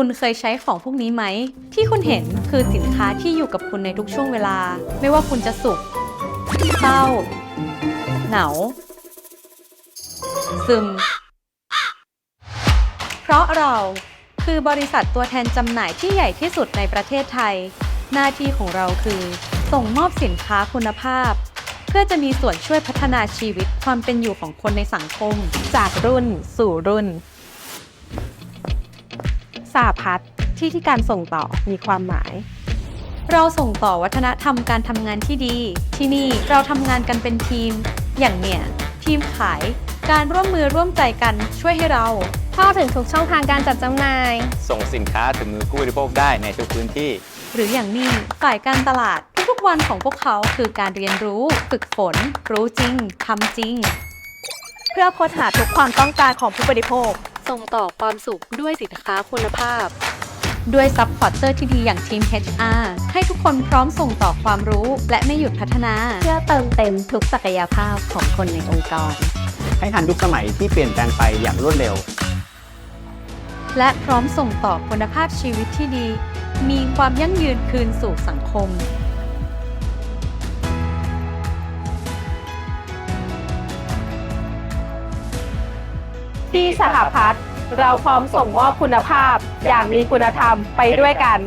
คุณเคยใช้ของพวกนี้ไหม ที่คุณเห็นคือสินค้าที่อยู่กับคุณในทุกช่วงเวลา ไม่ว่าคุณจะสุข เศร้าเหงาซึม เพราะเราคือบริษัทตัวแทนจำหน่ายที่ใหญ่ที่สุดในประเทศไทย หน้าที่ของเราคือ ส่งมอบสินค้าคุณภาพ เพื่อจะมีส่วนช่วยพัฒนาชีวิตความเป็นอยู่ของคนในสังคม จากรุ่นสู่รุ่น สาพัฒน์ที่ที่การส่งต่อมีความหมาย เราส่งต่อวัฒนธรรมการทำงานที่ดี ที่นี่เราทำงานกันเป็นทีม อย่างเนี่ย ทีมขาย การร่วมมือร่วมใจกันช่วยให้เรา เข้าถึงทุกช่องทางการจัดจำหน่าย ส่งสินค้าถึงมือผู้บริโภคได้ในทุกพื้นที่ หรืออย่างนี้ฝ่ายการตลาดทุกๆวันของพวกเขาคือการเรียนรู้ ฝึกฝน รู้จริงทำจริง เพื่อค้นหาทุกความต้องการของผู้บริโภค ส่งต่อความสุขด้วยสินค้าคุณภาพ ด้วยซัพพอร์ตเตอร์ที่ดีอย่างทีม HR ให้ทุกคนพร้อมส่งต่อความรู้และไม่หยุดพัฒนา เพื่อเติมเต็มทุกศักยภาพของคนในองค์กร ให้ทันยุคสมัยที่เปลี่ยนแปลงไปอย่างรวดเร็ว และพร้อมส่งต่อคุณภาพชีวิตที่ดี มีความยั่งยืนคืนสู่สังคม ที่สหพัฒน์เราพร้อมส่งมอบคุณภาพอย่างมีคุณธรรมไปด้วยกัน